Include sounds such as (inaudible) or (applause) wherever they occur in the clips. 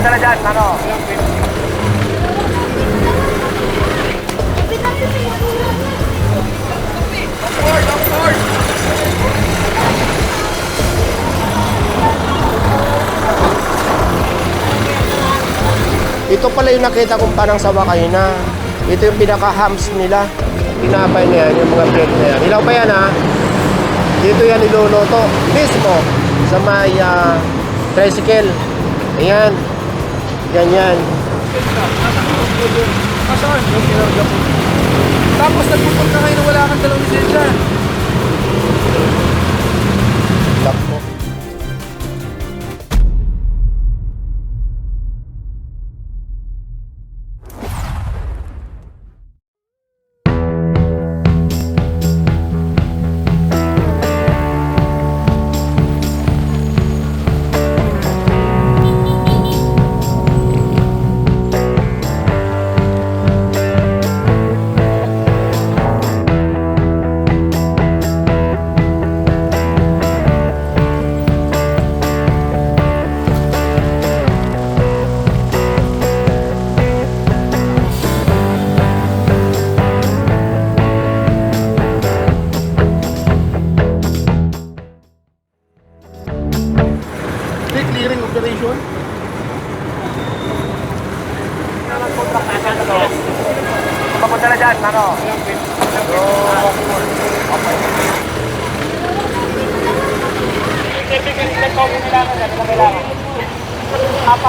Papunta na dyan, ano? Ito pala yung nakita kong parang sa Wakayna. Ito yung pinaka-hams nila. Tinapay na yan, yung mga bread na yan. Ilaw pa yan ha. Dito yan niluluto. Mismo. Sa may ah, tricycle. Ayan. Ganyan. Tapos nagpupunta kayo na wala kang dalawang lisensya. ก็ไม่ได้เอาไ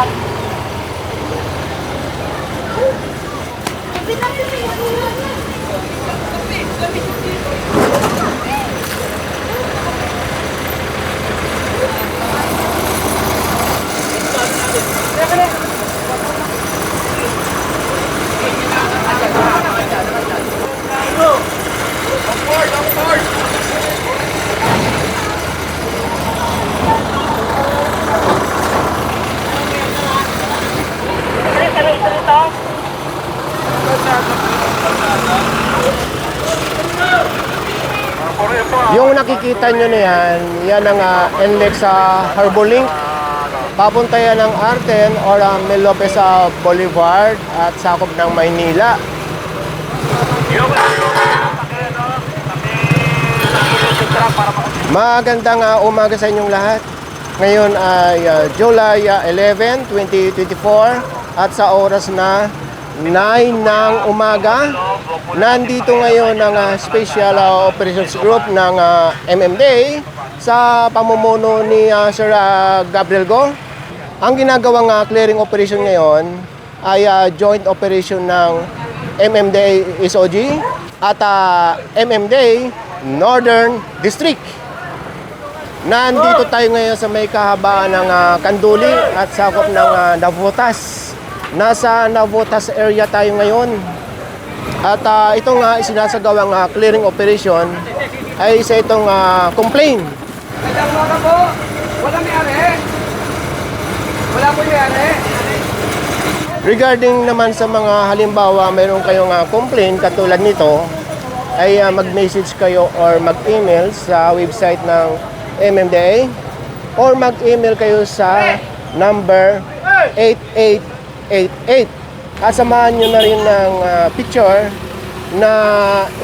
nakikita nyo na yan, yan ang uh, NLEX sa Harbolink. Papunta yan ng Arten or uh, Mel Lopez sa Boulevard at sakop ng Maynila. Magandang uh, umaga sa inyong lahat. Ngayon ay uh, July uh, 11, 2024 at sa oras na 9 ng umaga, nandito ngayon ang uh, Special uh, Operations Group ng uh, MMDA sa pamumuno ni uh, Sir uh, Gabriel Go. Ang ginagawang uh, clearing operation ngayon ay uh, joint operation ng MMDA SOG at uh, MMDA Northern District. Nandito tayo ngayon sa may kahabaan ng ah, Kanduli at sakop ng uh, Navotas. Nasa Navotas area tayo ngayon. At ah, itong uh, isinasagawang ah, clearing operation ay sa itong ah, complaint. Nagdamura po. Wala may ari. Wala po may ari. Regarding naman sa mga halimbawa mayroon kayong ah, complaint katulad nito, ay ah, mag-message kayo or mag-email sa website ng MMDA or mag-email kayo sa number 8888 at samahan nyo na rin ng ah, picture na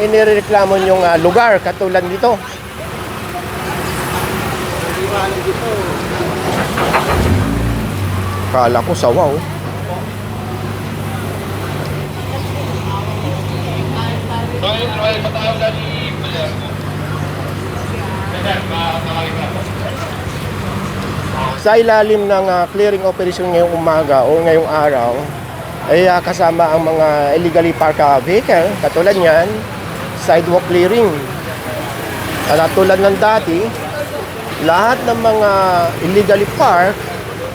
inireklamo nyong ah, lugar katulad nito. Kala ko sawaw. Sa ilalim ng ah, clearing operation ngayong umaga o ngayong araw, ay ah, kasama ang mga illegally parked ah, vehicle, katulad niyan, sidewalk clearing. At tulad ng dati, lahat ng mga illegally parked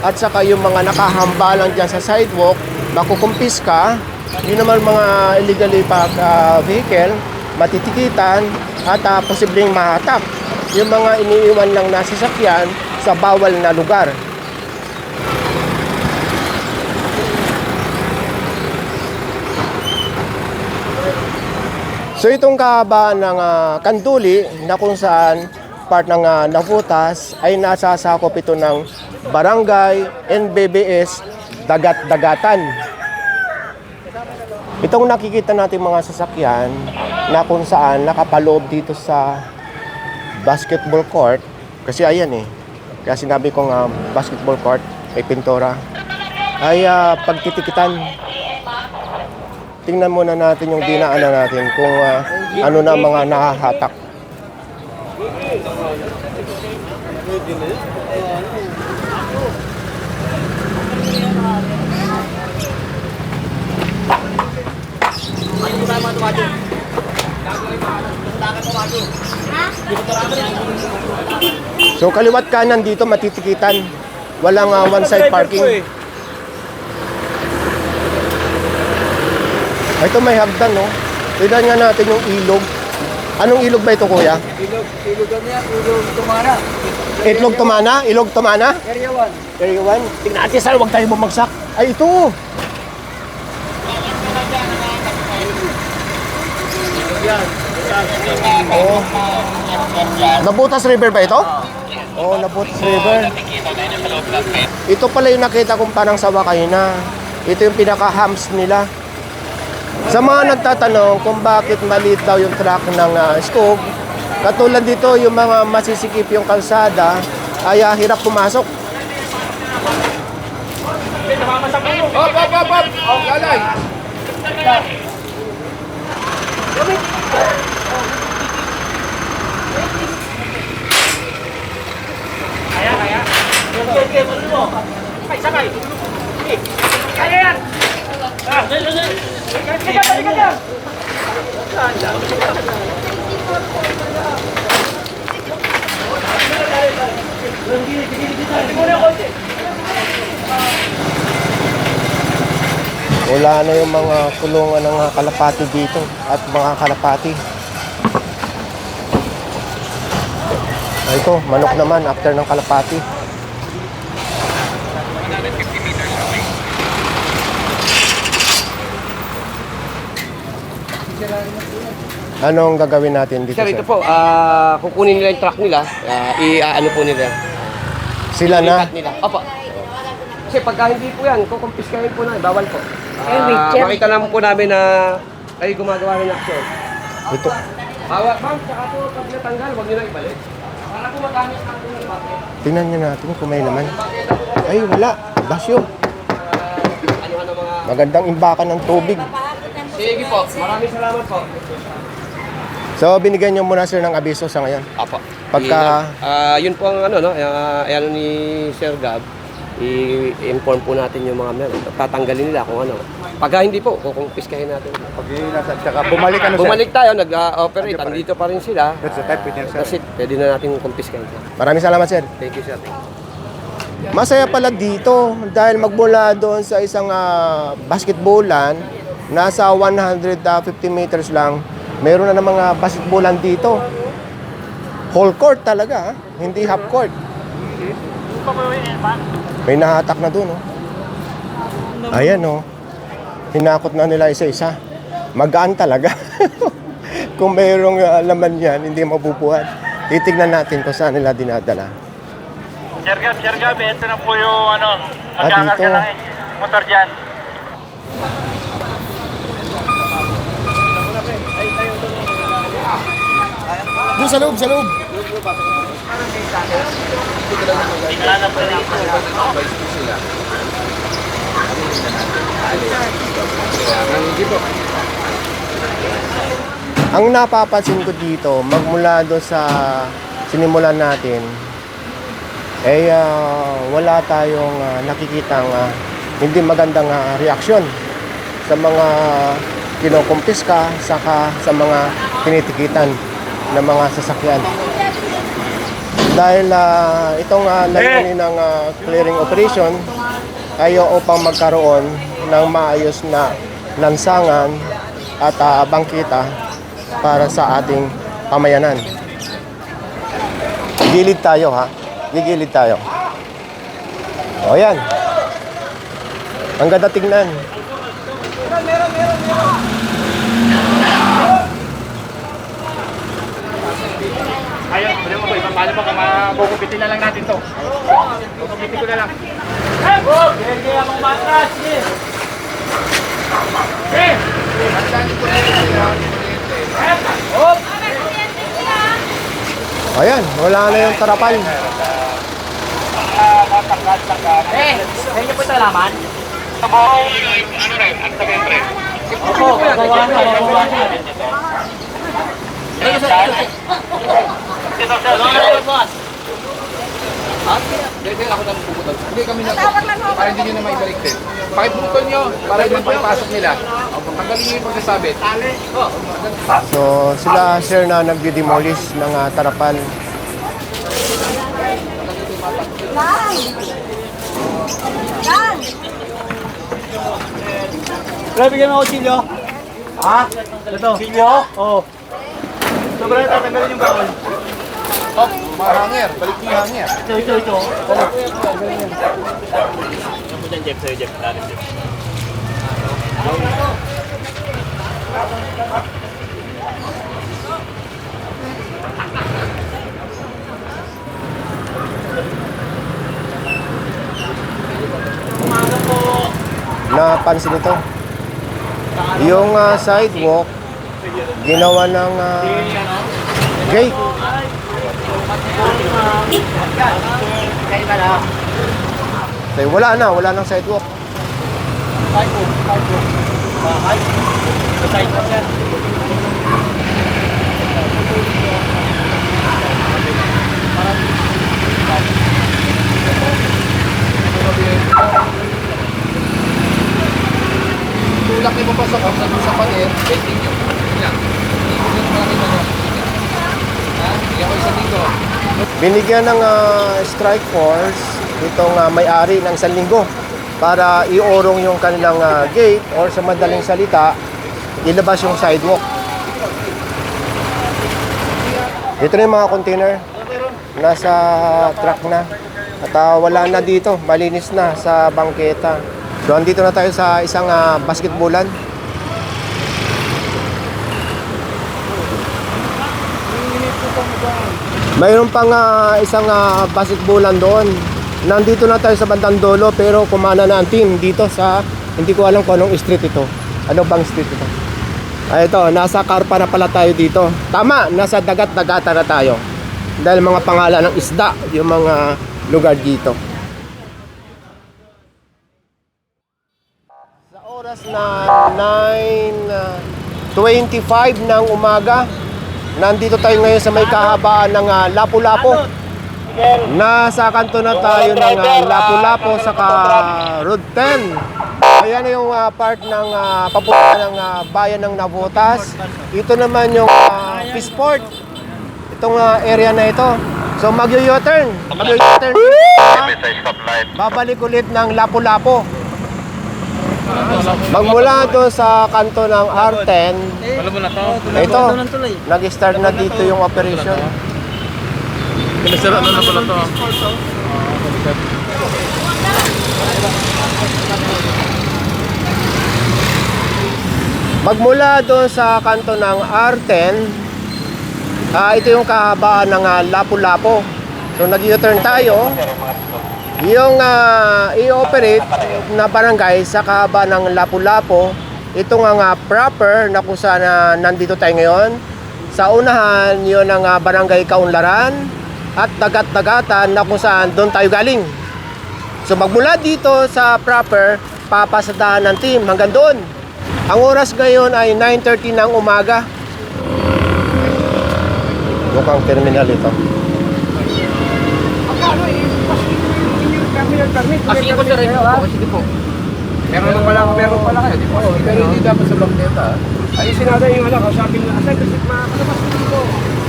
at saka yung mga nakahambalang dyan sa sidewalk, makukumpis ka. Yun naman mga illegally parked ah, vehicle, matitikitan at ah, posibleng mahatak. Yung mga iniiwan lang na sasakyan sa bawal na lugar. So itong kahabaan ng ah, Kanduli na kung saan part ng ah, Navutas ay nasasakop ito ng Barangay NBBS dagat-dagatan. Itong nakikita natin mga sasakyan na kung saan nakapaloob dito sa basketball court kasi ayan eh. Kaya sinabi ko nga basketball court, may pintora. Ay ah, pagtitikitan. Tingnan muna natin yung dinaanan natin kung ah, ano na mga nahahatak. So kaliwat kanan dito matitikitan. Walang ah, one side parking. Ito may hagdan no. Tignan nga natin yung ilog. Anong ilog ba ito kuya? Ilog, ilog ano yan, ilog tumana. Itlog tumana? Ilog tumana? Area 1. Area 1. Tingnan natin saan, huwag tayo bumagsak. Ay, ito. Oh. Nabutas River ba ito? Oo, oh, Nabutas River. Ito pala yung nakita kong parang sawa kayo na. Ito yung pinaka-hams nila. Sa mga nagtatanong kung bakit maliit daw yung track ng uh, scope, katulad dito yung mga masisikip yung kalsada, ay ah, hirap pumasok. Hop, hop, hop, hop. Oh, lalay. Wala na yung mga kulungan ng kalapati dito at mga kalapati. Ay, ito, manok naman after ng kalapati. Anong gagawin natin dito, Sir, sir? ito po, ah, kukunin nila yung truck nila, ah, i-ano po nila. Sila na? Ikat nila. Opo. Kasi pagka hindi po yan, kukumpiskahin po na, bawal po. Eh, wait, Ah, Jeff. makita naman po namin na kayo gumagawa ng aksyon. Ito. Bawal, ma'am, saka po pag natanggal, huwag nyo na ibalik. Para po magamit ang po ng bakit. Tingnan nyo natin kung may naman. Ay, wala. Basyo. Ano ano mga... Magandang imbakan ng tubig. Sige po, maraming salamat po. So, binigyan nyo muna sir ng abiso sa ngayon. Apo. Pagka- Ah, yun po ang ano, no? Uh, ano ni Sir Gab, i-inform po natin yung mga meron. Tatanggalin nila kung ano. Pagka hindi po, kukumpiskahin natin. Pag nasa, tsaka bumalik ano Bumalik tayo, nag-operate. Andito pa rin sila. That's the type, sir. That's it. Pwede na natin kumpiskahin. Maraming salamat sir. Thank you, sir. Masaya pala dito dahil magmula doon sa isang ah, basketballan, nasa 150 meters lang, meron na ng mga basketballan dito. Whole court talaga, ah. hindi half court. May nahatak na doon, oh. Ayan, oh. Hinakot na nila isa-isa. Magaan talaga. (laughs) Kung mayroong ah, laman yan, hindi mabubuhat. Titignan natin kung saan nila dinadala. Sir Gab, Sir Gab, ito na po yung ano, Ah, magkakarga dito. ng motor dyan. Doon sa loob, sa loob. Ang napapansin ko dito, magmula doon sa sinimulan natin, eh ah, wala tayong ah, nakikitang ah, hindi magandang ah, reaksyon sa mga kinukumpiska saka sa mga tinitikitan ng mga sasakyan. Dahil ah, itong uh, layunin ng ah, clearing operation ay upang magkaroon ng maayos na lansangan at ah, bangkita para sa ating pamayanan. Gilid tayo ha. Gigilid tayo. O yan. Ang ganda tingnan. Ayun, pwede mo ba, paano pa magugupitin na lang natin to? Gugupitin ko na lang. Ayan, wala na yung tarapan. Eh, sa inyo po ito laman? Ano rin? Ang sabihin rin. Opo, sir. Hindi, ako na puputol. Hindi kami na para hindi nyo na maibalik din. Pakiputol nyo para yung pakipasok nila. Tanggalin nyo yung pagkasabit. So, sila sir na nagdi-demolish ng ah, tarapan. Grabe ka mga kutsilyo. Ha? Ito. Kutsilyo? Oo. Sobrang tatanggalin yung bawal. Mga hanger. Balik nyo yung hanger. Ito, ito, ito. Napansin ito. Yung ah, sidewalk, ginawa ng ah, gate. Okay, wala na, wala nang sidewalk. Tulak nyo papasok sa, sa pader. Waiting nyo. Yun lang. Hindi ko nyo malaki na Ha? Hindi ako isa dito. Binigyan ng ah, strike force itong ah, may-ari ng isang linggo para iorong yung kanilang ah, gate or sa madaling salita, ilabas yung sidewalk. Ito na yung mga container. Nasa truck na. At ah, wala na dito. Malinis na sa bangketa. So, andito na tayo sa isang ah, basketballan. Mayroon pang ah, isang uh, basketballan doon. Nandito na tayo sa bandang dolo pero kumana na ang team dito sa hindi ko alam kung anong street ito. Ano bang street ito? Ah, ito, nasa Karpa na pala tayo dito. Tama, nasa dagat-dagata na tayo. Dahil mga pangalan ng isda, yung mga lugar dito. Sa oras na 9.25 ng umaga, nandito tayo ngayon sa may kahabaan ng ah, Lapu-Lapu. Nasa kanto na tayo ng ah, Lapu-Lapu sa Road 10. Ayan yung ah, part ng uh, papunta ng ah, bayan ng Navotas. Ito naman yung uh, Peaceport. Itong ah, area na ito. So mag-u-turn. Mag-u-turn. Babalik ulit ng Lapu-Lapu. Magmula doon sa kanto ng R10, Alam mo na to? ito, nag-start na dito yung operation. Pinasara na na pala to. Magmula doon sa kanto ng R10, ah, ito yung kahabaan ng ah, Lapu-Lapu. So nag-u-turn tayo. Yung ah, i-operate na barangay sa kahabaan ng Lapu-Lapu, ito nga nga proper na kung saan ah, nandito tayo ngayon. Sa unahan, yun ang ah, barangay Kaunlaran at Dagat-Dagatan na kung saan doon tayo galing. So magmula dito sa proper, papasadahan ng team hanggang doon. Ang oras ngayon ay 9.30 ng umaga. Mukhang terminal ito. Eh? Terminal permit. Sige po sir, po. Sige po. Meron pala, meron pala kayo, di ba? Pero hindi dapat sa bangketa. Ayusin natin yung ano, kausapin na. Asay, kasi makalabas ko dito.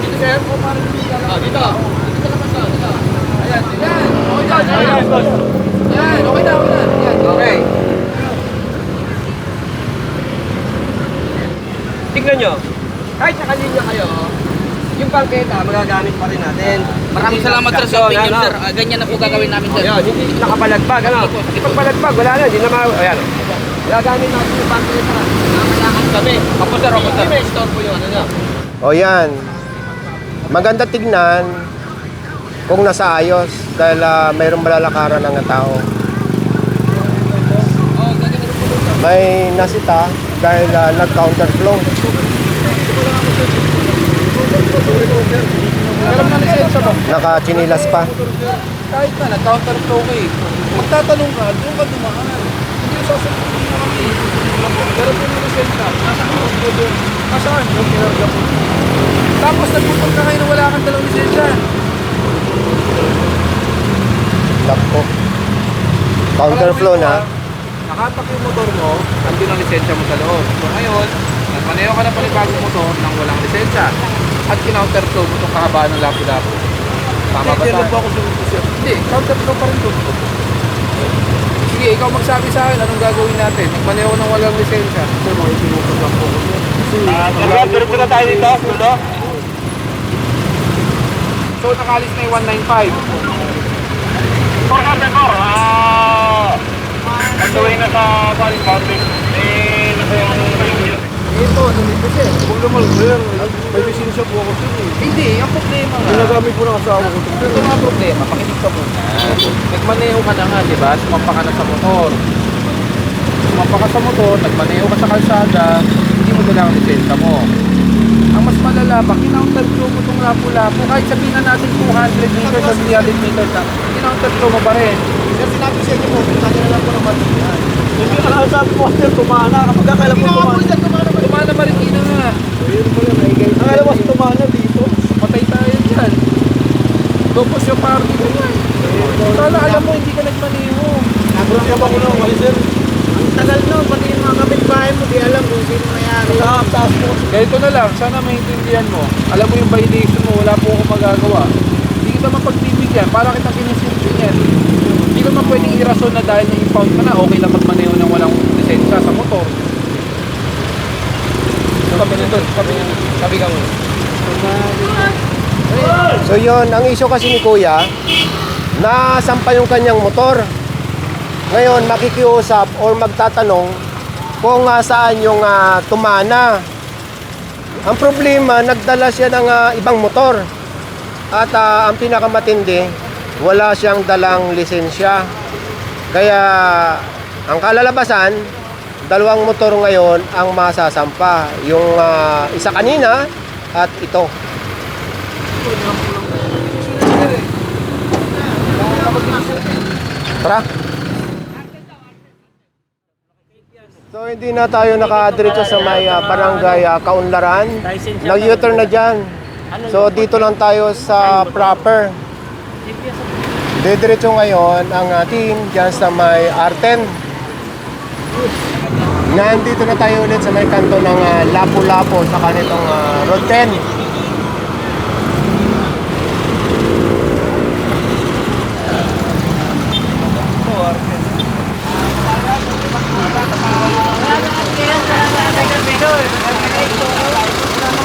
Dito sir. Ah, dito. Dito ka pa sa. Dito. Ayan. Ayan. Okay na. Ayan. Ayan. Okay na. Okay na. Ayan. Okay. Tingnan nyo. Kahit sa kalinya kayo, yung bangketa, magagamit pa rin natin. Maraming salamat sir sa opinion sir. Ah, ganyan na po gagawin namin sir. Ayan, hindi nakapalagbag, ano? Hindi pagpalagbag, wala na, hindi na ma... Ayan. Gagamit natin yung bangketa. Nakakalakan kami. Ako sir, ako sir. Store po yun. Ano? O yan. Maganda tignan kung nasa ayos dahil ah, mayroong malalakaran ng tao. may nasita dahil uh, nag-counterflow. Alam na lisensya mo. Nakachinilas pa. Kahit na, nag-counterflow ka eh. Magtatanong ka, doon ka dumaan. Hindi yung sasabihin mo kami. Pero kung yung lisensya, nasa ko doon. Nasaan? Yung kinarga. Tapos nagpupag ka kayo na wala kang dalawang lisensya. Lakpo. Counterflow na. Nakatak yung motor mo, andun ang lisensya mo sa loob. So ngayon, nagmaneho ka ng panibagong motor nang walang lisensya. At kinounterflow mo itong kahabaan ng lapu-lapu. Tama ba tayo? ako Hindi, counterflow pa rin doon. Sige, ikaw magsabi sa akin, anong gagawin natin? Nagmaneho ng walang lisensya. Ito, mga itinutog lang po. Ah, Sir na tayo dito. Dulo. So, nakalis na yung 195. Por Captain Cor, ah... Way na sa Paris Boundary. Eh, nasa yung... Ito, nandito siya. Huwag naman, sir. May lisensya po ako sir. eh. Hindi, ang problema nga. Ginagamit po ng asawa ko. ito. Ito nga problema, pakinig ka muna. Nagmaneho ka na nga, di ba? Sumampa ka na sa motor. Sumampa ka sa motor, nagmaneho ka sa kalsada, hindi mo dala ang lisensya mo. Ang mas malala pa, kinounterflow mo itong lapu-lapu. Kahit sabihin na natin 200 meters at 300 meters na, kinounterflow mo pa rin. Sir, sinabi sa inyo po, niya na lang po naman. Hindi ka lang sabi po, sir, tumana. Kapag akala mo tumana. Tumana pa rin ina nga. Akala mo tumana dito. Patay tayo dyan. Tapos yung party mo yan. Sana alam mo, hindi ka nagmaneho. Nagulang ka ba ko nung sir? Ang tagal no, pati yung mga kapitbahay mo, di alam kung sino mayari. Taas, taas po. Ganito na lang, sana maintindihan mo. Alam mo yung violation mo, wala po ako magagawa. Hindi kita mapagbibigyan, para kita kinisilbi yan. Hindi ka naman pwedeng irason na dahil na-impound ka na, okay lang magmaneho ng walang lisensya sa motor. Sabi nito, sabi nito, sabi ka mo. So yon ang issue kasi ni Kuya, nasampa yung kanyang motor. Ngayon, makikiusap or magtatanong kung ah, saan yung ah, tumana. Ang problema, nagdala siya ng ah, ibang motor. At ah, ang pinakamatindi, wala siyang dalang lisensya. Kaya ang kalalabasan, dalawang motor ngayon ang masasampa. Yung ah, isa kanina at ito. Tara. So hindi na tayo nakadiretso sa may ah, barangay ah, Kaunlaran. Nag-U-turn na dyan. So dito lang tayo sa proper. Didiretso ngayon ang ah, team dyan sa may Arten. Nandito na tayo ulit sa may kanto ng ah, Lapu-Lapu sa kanitong ah, Road 10.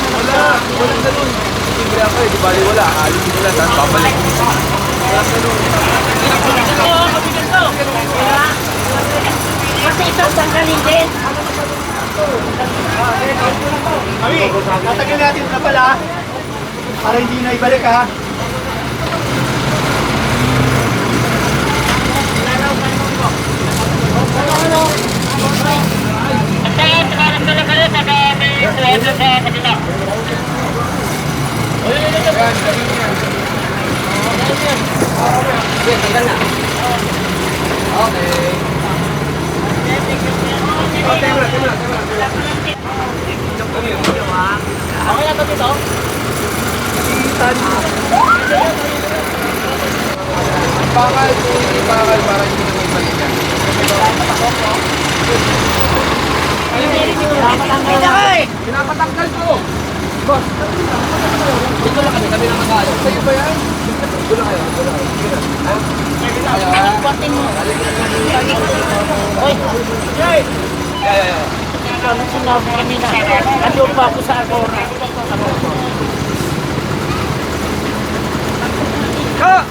Wala, walang ganun. Libre ako eh, di bali wala. Alis mo lang, tapos babalik. Walang ganun. Kasi ito, tanggalin din. Kami, tatagal natin na pala. Para hindi na ibalik ha. Kaya, tumarap na lang kayo. Saka may kuwento sa kabila. Bakal, bakal, para hindi na may. Pinapatanggal ko! Boss, dito lang kami, kami lang nag Sa'yo ba yan? Dito lang kayo, dito lang kayo. Sige na. Oy, Yeah, yeah, yeah. ano? Ano pa ako sa Agora? Ka!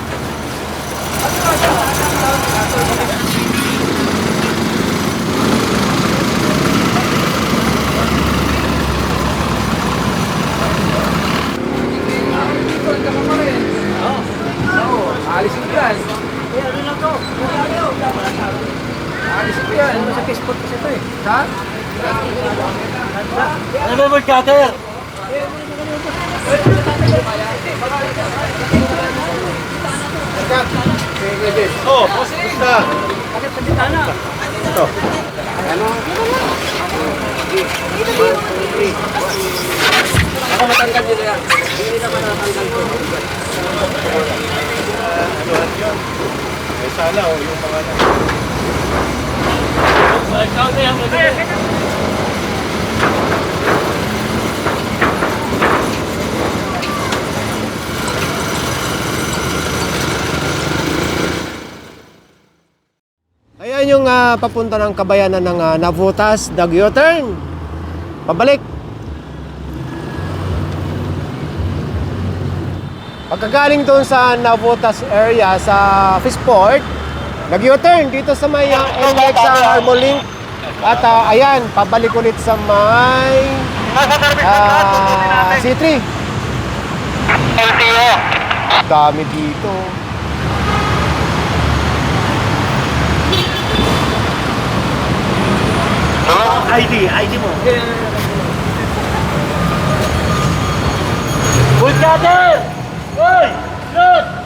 Alisin ko yan. Alisin ko Ano sa Facebook kasi ito eh. Ano ba yung cutter? Oh, basta. Bakit sa bitana? Ako matanggal nyo na yan. Hindi na matatanggal ko. Eh, sana oh, yung mga Ayan yung ah, papunta ng kabayanan ng uh, Navutas, Daguetan. Pabalik. Pagkagaling doon sa Navutas area sa Fishport, nag-U-turn dito sa may uh, NX sa Harmolink. At ah, ayan, pabalik ulit sa may ah, C3. LTO. Dami dito. ID, ID mo. Full cutter! Hoy! Shoot!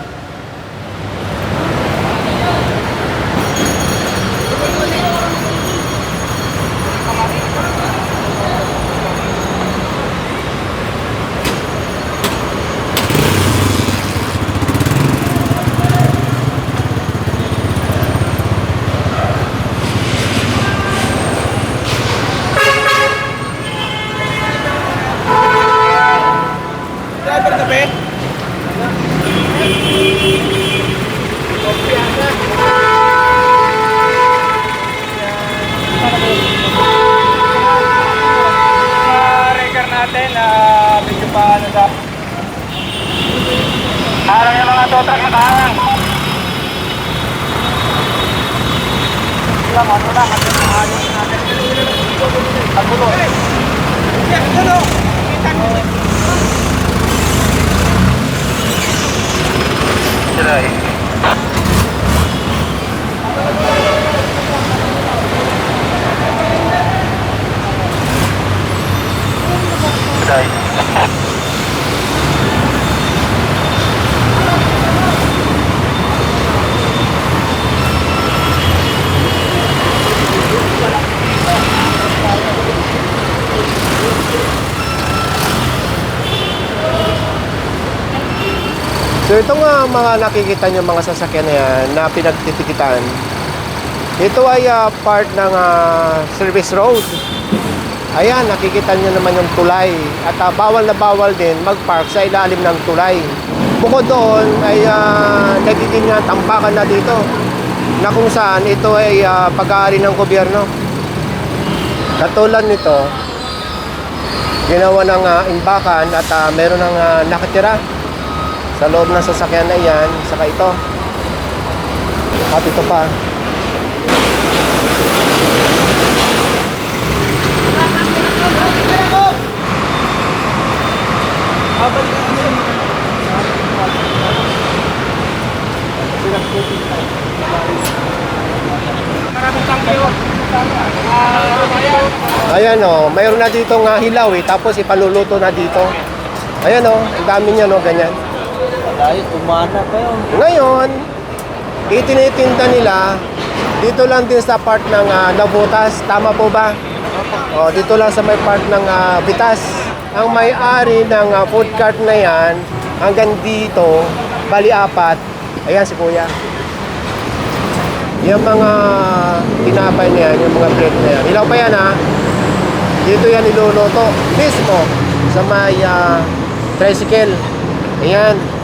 record natin na medyo pa ano daw. Harang yung mga total na kaharang. Lang, ano lang, ano lang, ano natin. Ang bulo. Sila eh. (laughs) So ito nga mga nakikita nyo mga sasakyan na yan na pinagtitikitan. Ito ay ah, part ng ah, service road. Ayan, nakikita nyo naman yung tulay. At ah, bawal na bawal din mag-park sa ilalim ng tulay. Bukod doon ay ah, nagiging ah, tambakan na dito na kung saan ito ay ah, pag-aari ng gobyerno. Katulad nito, ginawa ng ah, imbakan at ah, meron ng ah, nakatira sa loob ng sasakyan na yan, saka ito. At ito pa. Ayan o, mayroon na dito nga hilaw eh, tapos ipaluluto na dito. Ayan o, ang dami niya no, ganyan. Ay, umana pa yun. Ngayon, itinitinda nila dito lang din sa part ng uh, Nabutas. Tama po ba? O, dito lang sa may part ng ah, Bitas. Ang may-ari ng ah, food cart na yan, hanggang dito, bali apat. Ayan si Kuya. Yung mga tinapay na yan, yung mga bread na yan. Ilaw pa yan ha. Dito yan niluluto. Mismo sa may ah, tricycle. Ayan.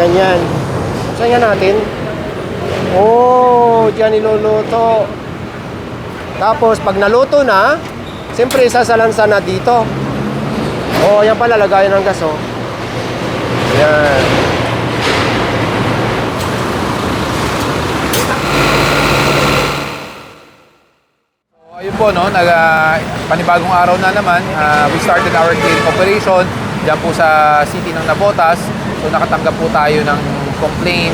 Ganyan. Saan natin? Oh, diyan niluluto. Tapos, pag naluto na, siyempre sasalansa na dito. Oh, yan pala, lagayan ng gaso. Yan. Ayun po, no, nag, ah, panibagong araw na naman. Ah, we started our cleaning operation dyan po sa city ng Nabotas. So nakatanggap po tayo ng nag-complain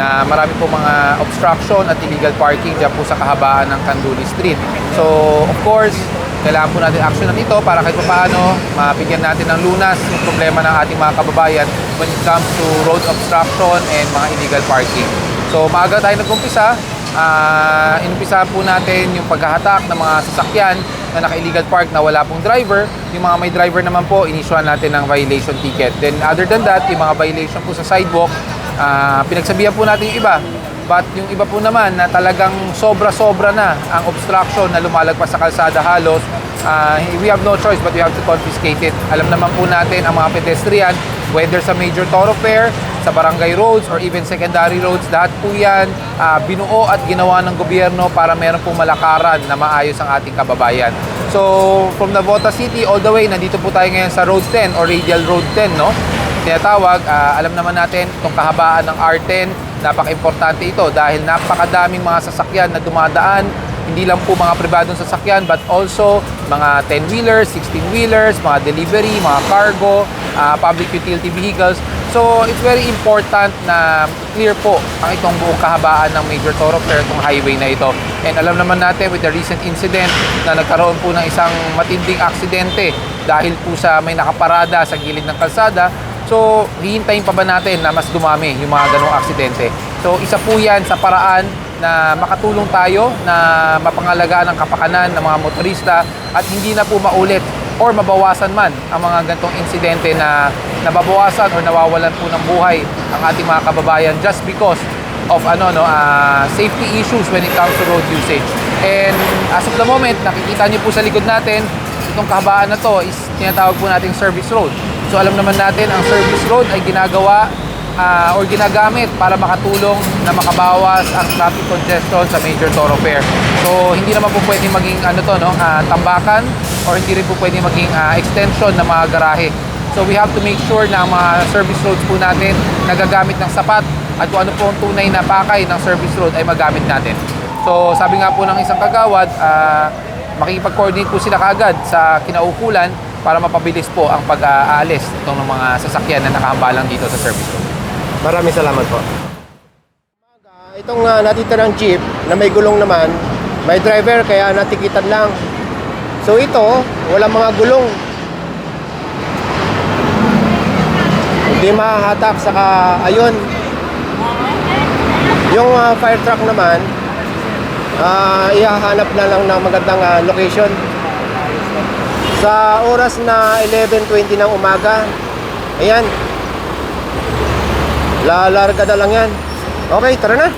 na marami po mga obstruction at illegal parking dyan po sa kahabaan ng Canduli Street. So, of course, kailangan po natin action ito para kahit paano mabigyan natin ng lunas yung problema ng ating mga kababayan when it comes to road obstruction and mga illegal parking. So, maaga tayo nag-umpisa. Ah, inumpisa po natin yung paghahatak ng mga sasakyan na naka-illegal park na wala pong driver. Yung mga may driver naman po, inisyuan natin ng violation ticket. Then other than that, yung mga violation po sa sidewalk, ah, pinagsabihan po natin yung iba. But yung iba po naman na talagang sobra-sobra na ang obstruction na lumalagpas sa kalsada halos, ah, we have no choice but we have to confiscate it. Alam naman po natin ang mga pedestrian, whether sa major thoroughfare, sa barangay roads or even secondary roads, lahat po yan ah, binuo at ginawa ng gobyerno para meron pong malakaran na maayos ang ating kababayan. So, from Navota City all the way, nandito po tayo ngayon sa Road 10 or Radial Road 10, no? Tinatawag, ah, alam naman natin itong kahabaan ng R10, napaka-importante ito dahil napakadaming mga sasakyan na dumadaan hindi lang po mga pribadong sasakyan but also mga 10-wheelers, 16-wheelers, mga delivery, mga cargo, ah, public utility vehicles. So it's very important na clear po ang itong buong kahabaan ng major thoroughfare itong highway na ito. And alam naman natin with the recent incident na nagkaroon po ng isang matinding aksidente dahil po sa may nakaparada sa gilid ng kalsada. So hihintayin pa ba natin na mas dumami yung mga ganong aksidente? So isa po yan sa paraan na makatulong tayo na mapangalagaan ang kapakanan ng mga motorista at hindi na po maulit or mabawasan man ang mga gantong insidente na nababawasan or nawawalan po ng buhay ang ating mga kababayan just because of ano no ah, safety issues when it comes to road usage. And as of the moment, nakikita niyo po sa likod natin, itong kahabaan na to is tinatawag po nating service road. So alam naman natin ang service road ay ginagawa ah, or ginagamit para makatulong na makabawas ang traffic congestion sa major thoroughfare. So hindi naman po pwedeng maging ano to no, ah, tambakan or hindi rin po pwedeng maging ah, extension ng mga garahe. So we have to make sure na ang mga service roads po natin nagagamit ng sapat at kung ano po ang tunay na pakay ng service road ay magamit natin. So sabi nga po ng isang kagawad, ah, makikipag-coordinate po sila kagad sa kinaukulan para mapabilis po ang pag-aalis itong mga sasakyan na nakahambalang dito sa service road. Maraming salamat po. Itong uh, natitirang jeep na may gulong naman, may driver kaya natikitan lang. So ito, wala mga gulong. Hindi mahahatak saka ayun. Yung uh, fire truck naman, ah ihahanap na lang ng magandang ah, location. Sa oras na 11.20 ng umaga, ayan, Lalarga na lang yan. Okay, tara na.